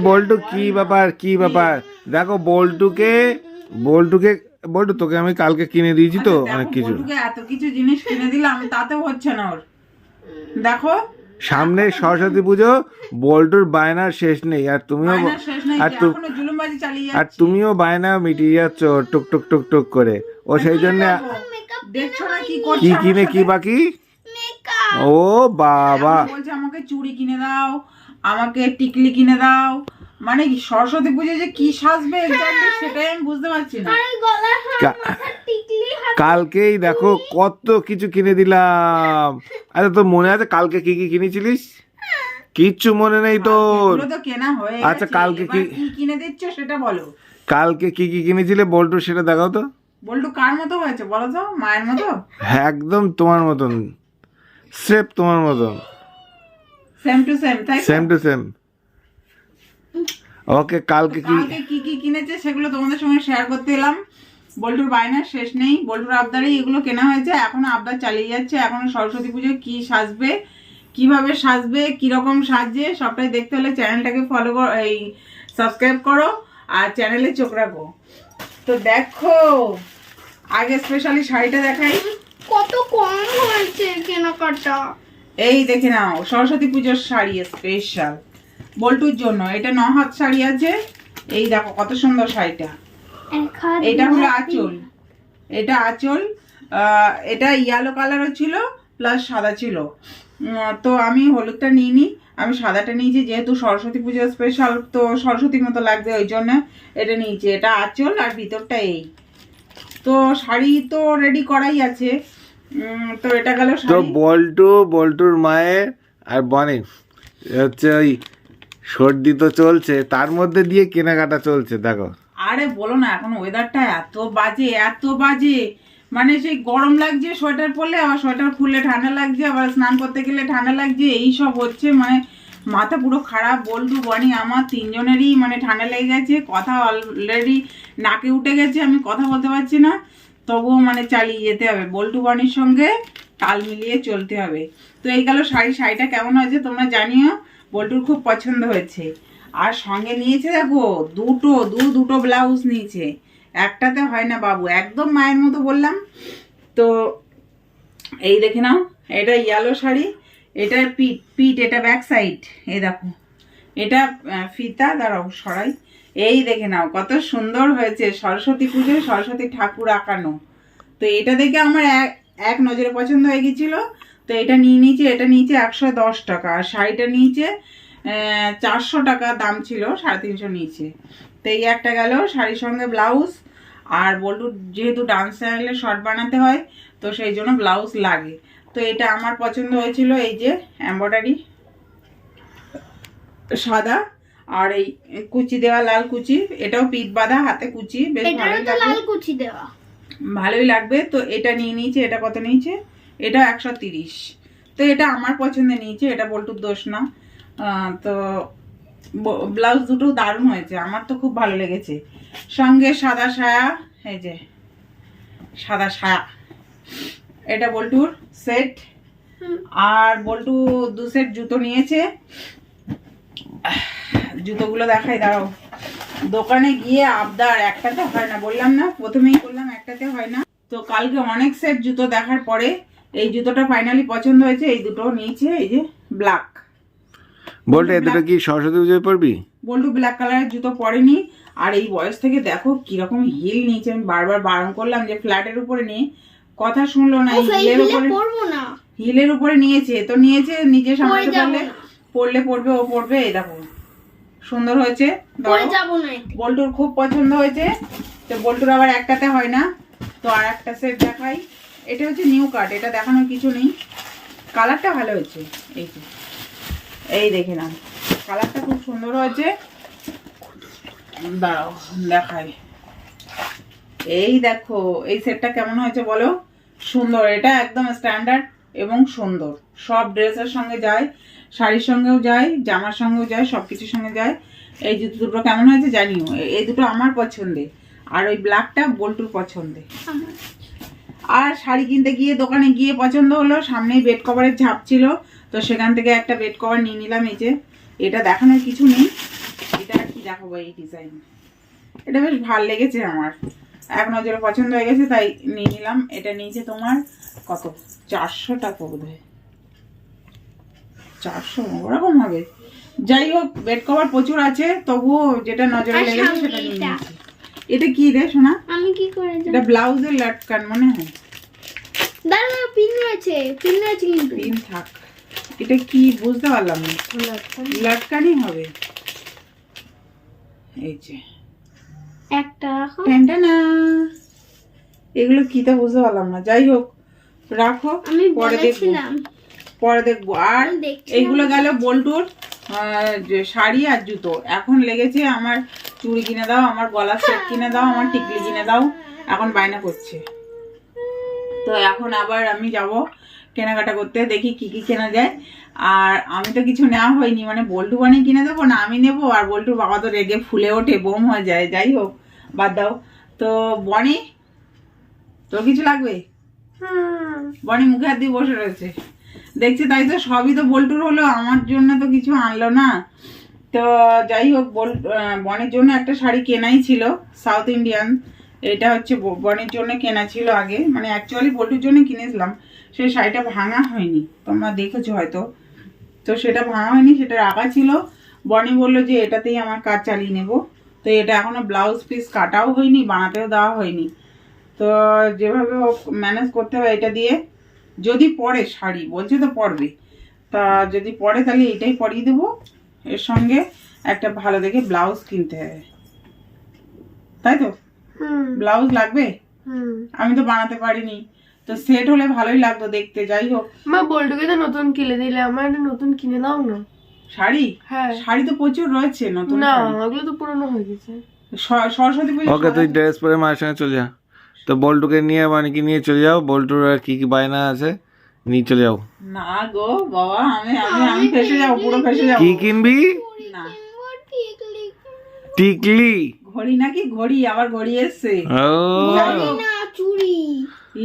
বল্টু কি ব্যাপার কি ব্যাপার? দেখো বল্টুকে বল্টুকে বল্টু তোকে আমি কালকে কিনে দিয়েছি তো আচ্ছা, অনেক কিছু। এত কিছু জিনিস কিনে দিলাম তাতেও হচ্ছে না ওর। দেখো। সামনে সরস্বতী পুজো বল্টুর বায়নার শেষ নেই আর তুমিও আর আর তুমিও বায়না মিটিয়ে যাচ্ছ টুক টুক টুক টুক করে। ও সেই জন্য কি কিনে কি বাকি? ও বাবা। বলছে আমাকে চুড়ি কিনে দাও আমাকে টিকলি কিনে দাও। মানে কি সরস্বতী পুজো যে কি সাজবে সেটাই আমি বুঝতে পারছি না। কালকেই দেখো কত কিছু কিনে দিলাম। আরে তোর মনে আছে কালকে কি কি কিনেছিলিস? কিচ্ছু মনে নেই তোর। তো কেনা হয়ে আচ্ছা, কালকে কি- কি কিনে দিচ্ছ সেটা বলো। কালকে কি কি কিনেছিলে বল্টু সেটা দেখাও তো। বল্টু কার মতো হয়েছে বলো তো? মায়ের মতো? হ্যাঁ, একদম তোমার মতন। সেপ তোমার মতন। সেম টু সেম তাই সেম টু সেম ওকে কালকে কি কালকে কি কি কিনেছে সেগুলো তোমাদের সঙ্গে শেয়ার করতে এলাম। বল্টুর বায়নার শেষ নেই। বল্টুর আবদারে এগুলো কেনা হয়েছে এখনও আবদার চালিয়ে যাচ্ছে। এখনও সরস্বতী পুজো কি সাজবে কীভাবে সাজবে কীরকম সাজছে সবটাই দেখতে হলে চ্যানেলটাকে ফলো করো এই সাবস্ক্রাইব করো আর চ্যানেলে চোখ রাখো। তো দেখো আগে স্পেশালি শাড়িটা দেখাই। কত কম হয়েছে কেনাকাটা। এই দেখে নাও সরস্বতী পুজোর শাড়ি স্পেশাল বল্টুর জন্য এটা ন হাত শাড়ি আছে। এই দেখো কত সুন্দর শাড়িটা। এটা হলো আঁচল। এটা আঁচল এটা ইয়েলো কালারও ছিল প্লাস সাদা ছিল। তো আমি হলুদটা নিইনি আমি সাদাটা নিয়েছি যেহেতু সরস্বতী পুজো স্পেশাল তো সরস্বতীর মতো লাগবে ওই জন্য এটা নিয়েছি। এটা আঁচল আর ভিতরটা এই। তো শাড়ি তো রেডি করাই আছে। তো এটা গেল তো বল্টু বল্টুর মায়ের আর বনে হচ্ছে ওই সর্দি তো চলছে তার মধ্যে দিয়ে কেনাকাটা চলছে দেখো। আরে বলো না এখন ওয়েদারটা এত বাজে এত বাজে। মানে সেই গরম লাগছে সোয়েটার পরলে আবার সোয়েটার খুললে ঠান্ডা লাগছে আবার স্নান করতে গেলে ঠান্ডা লাগছে এই সব হচ্ছে মানে মাথা পুরো খারাপ। বল্টু বনি আমার তিনজনেরই মানে ঠান্ডা লেগে গেছে কথা অলরেডি নাকে উঠে গেছে আমি কথা বলতে পারছি না। তবুও মানে চালিয়ে যেতে হবে। বল্টু বনির সঙ্গে তাল মিলিয়ে চলতে হবে। তো এই গেল শাড়ি। শাড়িটা কেমন হয়েছে তোমরা জানিও। বল্টুর খুব পছন্দ হয়েছে। আর সঙ্গে নিয়েছে দেখো দুটো, দু দুটো ব্লাউজ নিয়েছে। একটাতে হয় না বাবু, একদম মায়ের মতো বললাম। তো এই দেখে নাও, এটা ইয়েলো শাড়ি, এটা পিট পিট, এটা ব্যাক সাইড এই দেখো। এটা ফিতা, দাঁড়াও, সরাই। এই দেখে নাও, কত সুন্দর হয়েছে সরস্বতী পুজোয় সরস্বতী ঠাকুর আঁকানো। তো এটা দেখে আমার এক এক নজরে পছন্দ হয়ে গেছিল। তো এটা নিয়ে নিয়েছি, এটা নিয়েছে একশো দশ টাকা। আর শাড়িটা নিয়েছে চারশো টাকা দাম ছিল, সাড়ে তিনশো নিয়েছে। তো এই একটা গেল শাড়ির সঙ্গে ব্লাউজ। আর বল্টু যেহেতু ডান্স চ্যানেলে শর্ট বানাতে হয়, তো সেই জন্য ব্লাউজ লাগে। তো এটা আমার পছন্দ হয়েছিল, এই যে এম্ব্রয়ডারি সাদা। আর এই কুচি দেওয়া লাল কুচি এটাও পিঠ বাঁধা হাতে কুচি বেশ ভালোই লাল কুচি দেওয়া। ভালোই লাগবে। তো এটা নিয়ে নিয়েছে এটা কত নিয়েছে? এটা একশো তিরিশ। তো এটা আমার পছন্দে নিয়েছে এটা বল্টুর দোষ না। তো ব্লাউজ দুটো দারুণ হয়েছে আমার তো খুব ভালো লেগেছে। সঙ্গে সাদা সায়া এই যে সাদা সায়া। এটা বল্টুর সেট। আর বল্টু দু সেট জুতো নিয়েছে। জুতোগুলো দেখাই দাঁড়াও। দোকানে গিয়ে আবদার একটাতে হয় না বললাম না প্রথমেই বললাম একটাতে হয় না। তো কালকে অনেক সেট জুতো দেখার পরে এই জুতোটা ফাইনালি পছন্দ হয়েছে এই দুটো নিয়েছে এই যে ব্ল্যাক বলটু এ কি সরস্বতী পুজোয় বল্টু ব্ল্যাক কালারের জুতো পরেনি। আর এই বয়স থেকে দেখো কীরকম হিল নিয়েছে আমি বারবার বারণ করলাম যে ফ্ল্যাটের উপরে নিয়ে কথা শুনলো না এই হিলের উপরে হিলের উপরে নিয়েছে তো নিয়েছে নিজে সামলাতে পারলে পড়লে পড়বে ও পড়বে এই দেখো। সুন্দর হয়েছে। বল্টুর খুব পছন্দ হয়েছে। তো বল্টুর আবার একটাতে হয় না। তো আর একটা সেট দেখাই। এটা হচ্ছে নিউ কার্ড এটা দেখানোর কিছু নেই। কালারটা ভালো হয়েছে। এই যে এই দেখে নাও। কালারটা খুব সুন্দর হয়েছে। দাঁড়াও দেখাই। এই দেখো এই সেটটা কেমন হয়েছে বলো? সুন্দর এটা একদম স্ট্যান্ডার্ড এবং সুন্দর। সব ড্রেসের সঙ্গে যায়। শাড়ির সঙ্গেও যায়, জামার সঙ্গেও যায় সব কিছুর সঙ্গে যায়। এই জুতো দুটো কেমন হয়েছে জানিও? এই দুটো আমার পছন্দে। আর ওই ব্ল্যাকটা বল্টুর পছন্দে। আর শাড়ি কিনতে গিয়ে দোকানে গিয়ে পছন্দ হলো, সামনেই বেড কভারের ঝাপ ছিল, তো সেখান থেকে একটা বেড কভার নিয়ে নিলাম এই যে। এটা দেখানোর কিছু নেই। এটা কি দেখাবো এই ডিজাইন। এটা বেশ ভালো লেগেছে আমার। এক নজরে পছন্দ হয়ে গেছে, তাই নিয়ে নিলাম। এটা নিয়েছে তোমার কত? চারশো টাকা বোধ হয় চারশো ওরকম হবে। যাই হোক বেড কভার প্রচুর আছে তবুও যেটা নজরে লেগেছে সেটা নিয়ে এটা। নিয়েছি। এটা কি রে আমি কি করে এটা ব্লাউজের লাটকান মনে হয়। দাঁড়া পিন রয়েছে পিন রয়েছে কিন্তু। তিন থাক। এটা কি বুঝতে পারলাম না। লাটকানই হবে। এই যে। একটা রাখো এগুলো কি তা বুঝতে পারলাম না। যাই হোক রাখো আমি পরে দেখব। পরে দেখব। আর এইগুলো গেল বল্টুর শাড়ি আর জুতো। এখন লেগেছে আমার চুড়ি কিনে দাও আমার গলার সেট কিনে দাও আমার টিকলি কিনে দাও। এখন বায়না করছে। তো এখন আবার আমি যাব কেনাকাটা করতে দেখি কি কি কেনা যায়। আর আমি তো কিছু নেওয়া হয়নি মানে বল্টু বানিয়ে কিনে দেবো না আমি নেব। আর বল্টুর বাবা তো রেগে ফুলে ওঠে বোম হয়ে যায় যাই হোক বাদ দাও। তো বনি তোর কিছু লাগবে? বনি মুখে হাত দিয়ে বসে রয়েছে। দেখছি, তাই তো সবই তো বল্টুর হলো, আমার জন্য তো কিছু আনলো না। তো যাই হোক, বল বনের জন্য একটা শাড়ি কেনাই ছিল সাউথ ইন্ডিয়ান এটা হচ্ছে বনের জন্য কেনা ছিল আগে। মানে অ্যাকচুয়ালি বল্টুর জন্য কিনেছিলাম। সেই শাড়িটা ভাঙা হয়নি। তোমরা দেখেছ হয়তো। তো সেটা ভাঙা হয়নি, সেটা রাখা ছিল। বনি বলল যে এটাতেই আমার কাজ চালিয়ে নেব। তো এটা এখনও ব্লাউজ পিস কাটাও হয়নি, বানাতেও দেওয়া হয়নি। তো যেভাবে ম্যানেজ করতে হবে এটা দিয়ে। যদি পরে শাড়ি বলছে তো পরবে। তা যদি পরে তাহলে এটাই পরিয়ে দেবো। এর সঙ্গে একটা ভালো দেখে ব্লাউজ কিনতে হবে। তাই তো? ব্লাউজ লাগবে? হুম। আমি তো বানাতে পারিনি। তো সেট হলে ভালোই লাগতো দেখতে যাই হোক। মা বল্টুকে তো নতুন কিনে দিলে আমার একটা নতুন কিনে দাও না। শাড়ি? হ্যাঁ। শাড়ি তো প্রচুর রয়েছে নতুন না ওগুলো তো পুরনো হয়ে গেছে। সরস্বতী পুজো ওকে তুই ড্রেস পরে মায়ের সঙ্গে চলে যা। তো বল্টুকে নিয়ে মানিকে নিয়ে চলে যাও। বল্টুর আর কি কি বায়না আছে নিয়ে চলে যাও। না গো বাবা আমি আমি আমি ফেসে যাব পুরো ফেসে যাব। কি কিনবি? না। টিকলি। টিকলি ঘড়ি নাকি? ঘড়ি আবার ঘড়ি এসছে। ও। না চুড়ি।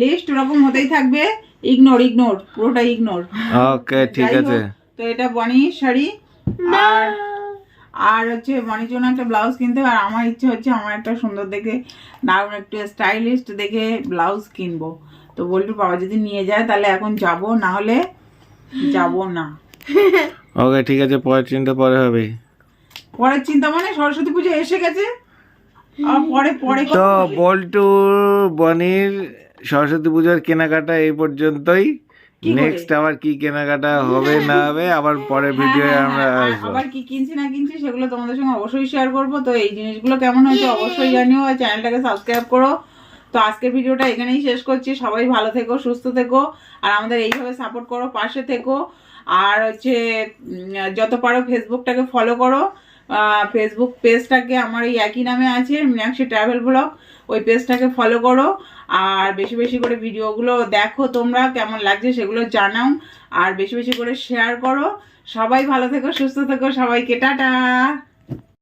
লিস্ট ওরকম হতেই থাকবে। ইগনোর ইগনোর পুরোটা ইগনোর ওকে ঠিক আছে। তো এটা বনির শাড়ি। আর আর হচ্ছে বনির জন্য একটা ব্লাউজ কিনতে। আর আমার ইচ্ছে হচ্ছে আমার একটা সুন্দর দেখে দারুণ একটু স্টাইলিস্ট দেখে ব্লাউজ কিনবো তো বল্টু বাবা যদি নিয়ে যায় তাহলে এখন যাব না হলে যাব না ওকে ঠিক আছে পরের চিন্তা পরে হবে পরের চিন্তা মানে সরস্বতী পুজো এসে গেছে আর পরে পরে তো বল্টু বনির সরস্বতী পূজার কেনাকাটা এই পর্যন্তই? নেক্সট আবার কি কেনাকাটা হবে না হবে আবার পরের ভিডিও হ্যাঁ, আমরা হ্যাঁ, আসব। আবার কি কিনছি না কিনছি সেগুলো তোমাদের সঙ্গে অবশ্যই শেয়ার করব। তো এই জিনিসগুলো কেমন হয়েছে অবশ্যই জানিও আর চ্যানেলটাকে সাবস্ক্রাইব করো। তো আজকের ভিডিওটা এখানেই শেষ করছি। সবাই ভালো থেকো সুস্থ থেকো আর আমাদের এইভাবে সাপোর্ট করো পাশে থেকো। আর হচ্ছে যত পারো ফেসবুকটাকে ফলো করো। ফেসবুক পেজটাকে আমার এই একই নামে আছে, মীনাক্ষী ট্রাভেল ব্লগ ওই পেজটাকে ফলো করো আর বেশি বেশি করে ভিডিওগুলো দেখো তোমরা, কেমন লাগছে সেগুলো জানাও আর বেশি বেশি করে শেয়ার করো। সবাই ভালো থেকো, সুস্থ থেকো, সবাইকে টাটা।